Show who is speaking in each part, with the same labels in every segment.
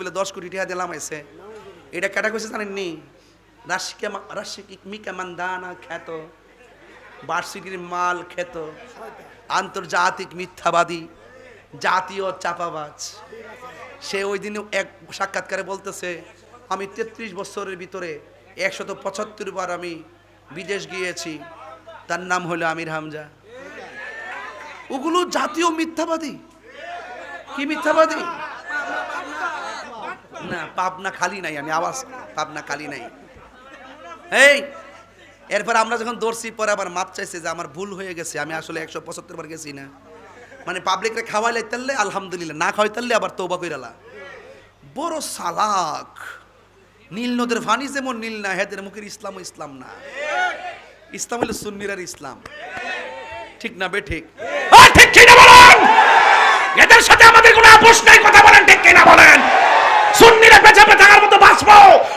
Speaker 1: বলে দশ কোটি টাকা দিলাম এসে এটা কেটা কইছে জানেননি? রাশিকে রাশিকা মান্দানা খ্যাত, বার্ষিকীর মাল খ্যাত, আন্তর্জাতিক মিথ্যাবাদী, জাতীয় চাপাবাজ। সে ওই দিন এক সাক্ষাৎকারে বলতেছে, আমি তেত্রিশ বছরের ভিতরে একশত পঁচাত্তর বার আমি বিদেশ গিয়েছি। তার নাম হলো আমির হামজা। ওগুলো জাতীয় মিথ্যাবাদী। কি মিথ্যাবাদী? না, পাবনা খালি নাই আমি, আওয়াজ, পাবনা খালি নাই। এই, এরপর আমরা যখন দৌড়ছি, পরে আবার মাপ চাইছে যে আমার ভুল হয়ে গেছে, আমি আসলে একশো পঁচাত্তর বার গেছি না। মানে পাবলিকরে খাওয়াইলে তাহলে আলহামদুলিল্লাহ, না খাওয়াই তাহলে আবার তৌবা কইরালা বড় সালাক। নীল নদের ফানি যেমন নীল না, হেদের মুখের ইসলাম ইসলাম না। ইসলাম হলো সুন্নিরার ইসলাম। ঠিক না বে, ঠিক? ঠিক কি না বলেন? এদের সাথে আমাদের কোনো আপোষ নাই, কথা বলেন, ঠিক কি না বলেন? সুন্নিরা বেঁচে বেঁচে থাকার মতো বাঁচবো।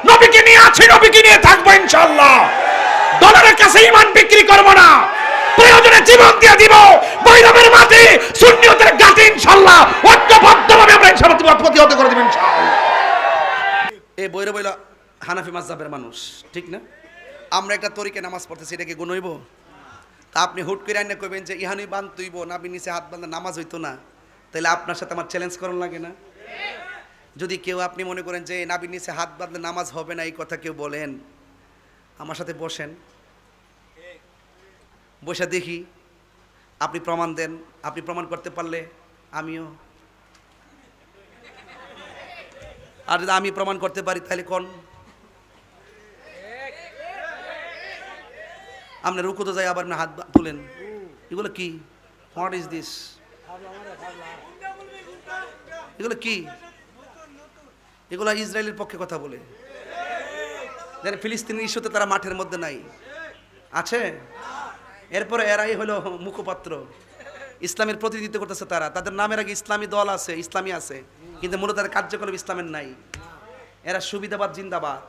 Speaker 1: নবীকে নিয়ে আছি, নবীকে নিয়ে থাকব ইনশাল্লাহ ডলারের কাছে ইমান বিক্রি করব না। প্রয়োজনে জীবন দিয়ে দিব। বৈরবের মাটি, সুন্নিয়তের গাছে ইনশাল্লাহ ঐক্যবদ্ধভাবে আমরা ইনশাল্লাহ প্রতিহত করে দেব ইনশাল্লাহ এই বৈরব হইল হানাফি মাযহাবের মানুষ, ঠিক না? আমরা একটা তরিকে নামাজ পড়তেছি, এটা কি গুণ হইব? তা আপনি হুট করে আইনে কইবেন যে, ইহানুই বান তুইব নাবি নিচে হাত বান্ধা নামাজ হইতো না। তাহলে আপনার সাথে আমার চ্যালেঞ্জ করুন লাগে না? যদি কেউ আপনি মনে করেন যে নাবির নিচে হাত বাঁধলে নামাজ হবে না, এই কথা কেউ বলেন, আমার সাথে বসেন। বসে দেখি, আপনি প্রমাণ দেন, আপনি প্রমাণ করতে পারলে আমিও। আর যদি আমি প্রমাণ করতে পারি, তাহলে কোন? আপনি রুকুতে যাই, আবার হাত তুলেন। এগুলো কি? হোয়াট ইজ দিস এগুলো কি? এগুলো ইসরায়েলের পক্ষে কথা বলে। ফিলিস্তিনের ইস্যুতে তারা মাঠের মধ্যে নাই। আছে? এরপরে এরাই হলো মুখপাত্র। ইসলামের প্রতিনিধিত্ব করতেছে তারা। তাদের নামের আগে ইসলামী দল আছে, ইসলামী আছে। কিন্তু মূলত তাদের কার্যকলাপ ইসলামের নাই। এরা সুবিধাবাদ, জিন্দাবাদ।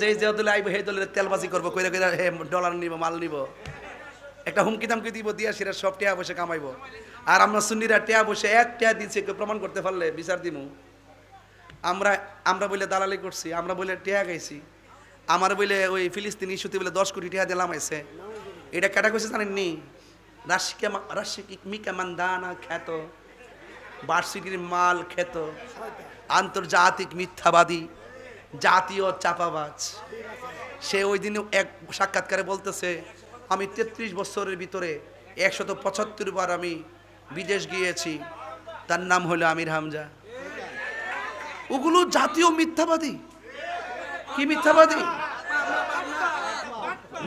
Speaker 1: যে যে দলে আইব, সেই দলের তেলবাজি করব, কইরা কইরা হে, ডলার নিব, মাল নিব। একটা হুমকি দামকি দিব দিয়া সেটা সব টেয়া বসে কামাইবো। আর আমরা সুন্নিরা টেয়া বসে এক টেয়া দিচ্ছে প্রমাণ করতে পারলে বিচার দিমু। আমরা আমরা বলে দালালি করছি, আমরা বলে টেয়া গাইছি আমার বলে ওই ফিলিস্তিন ইস্যুতে বলে দশ কোটি টেয়া দিলাম এসে এটা কেটা কইছে জানেননি? রাশিকা রাশিকা মান্দানা খ্যাত, বার্ষিকীর মাল খ্যাত, আন্তর্জাতিক মিথ্যাবাদী, জাতীয় চাপাবাজ। সে ওই দিন এক সাক্ষাৎকারে বলতেছে, আমি তেত্রিশ বছরের ভিতরে একশত পঁচাত্তর বার আমি বিদেশ গিয়েছি। তার নাম হলো আমির হামজা। ওগুলো জাতীয় মিথ্যাবাদী। কি মিথ্যাবাদী?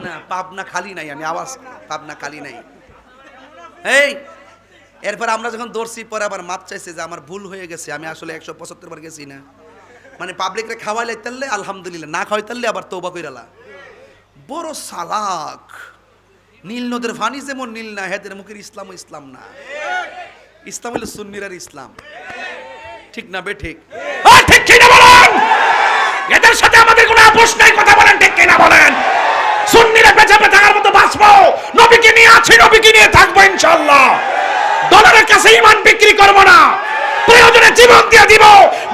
Speaker 1: না, পাবনা খালি নাই, আমি আওয়াজ পাবনা খালি নাই। এই, এরপর আমরা যখন দৌড়ছি, পরে আবার মাপ চাইছে যে আমার ভুল হয়ে গেছে, আমি আসলে একশো পঁচাত্তর বার গেছি না। মানে পাবলিকরে খাওয়াইলে তাহলে আলহামদুলিল্লাহ, না খাওয়াই তাহলে আবার তৌবা কইরালা বড় সালাক। নীল নদের ফানি যেমন নীল না, হেদের মুখের ইসলাম ইসলাম না। ইসলাম হলো সুন্নিরার ইসলাম। ঠিক না বে, ঠিক? ঠিক কিনা বলেন? এদের সাথে আমাদের কোনো আপোষ নাই, কথা বলেন ঠিক কিনা বলেন? সুন্নিরা বেঁচে থাকার মতো বাঁচবো। নবীকে নিয়ে আছি, নবীকে নিয়ে থাকব ইনশাল্লাহ ডলারের কাছে ইমান বিক্রি করব না। প্রয়োজনে জীবন দিয়ে দিব।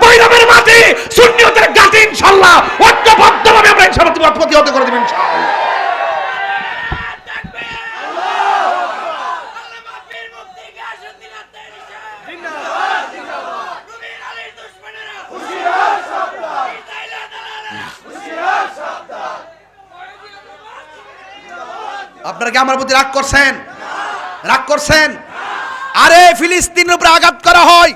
Speaker 1: বৈরবের মাটি সুন্নিয়তের গাছে ইনশাল্লাহ ঐক্যবদ্ধভাবে আমরা ইনশাল্লাহ প্রতিহত করে দেব। আপনারা কি আমার প্রতি রাগ করছেন? রাগ করছেন? আরে ফিলিস্তিনের উপরে আঘাত করা হয়।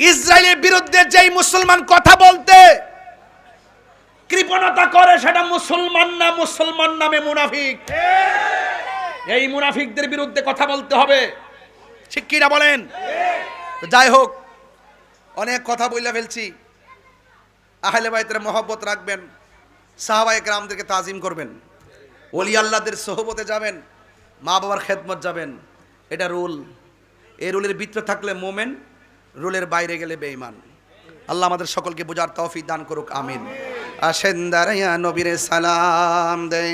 Speaker 1: ইসরায়েলের বিরুদ্ধে যেই মুসলমান কথা বলতে, কৃপণতা করে সেটা মুসলমান না মুসলমান নামে মুনাফিক। এই মুনাফিকদের বিরুদ্ধে কথা বলতে হবে। কিনা বলেন? যাই হোক, অনেক কথা বইলা ফেলছি। আহলে বাইতের মহব্বত রাখবেন, সাহাবায়ে গ্রামদেরকে তাজিম করবেন। ওলি আল্লাহদের সহবতে যাবেন, মা বাবার খেদমত যাবেন। এটা রুল। এই রুলের ভিতরে থাকলে মোমেন, রুলের বাইরে গেলে বেঈমান। আল্লাহ আমাদের সকলকে বোঝার তৌফিক দান করুক, আমিন। আসেন দাঁড়াইয়া নবীরে সালাম দেয়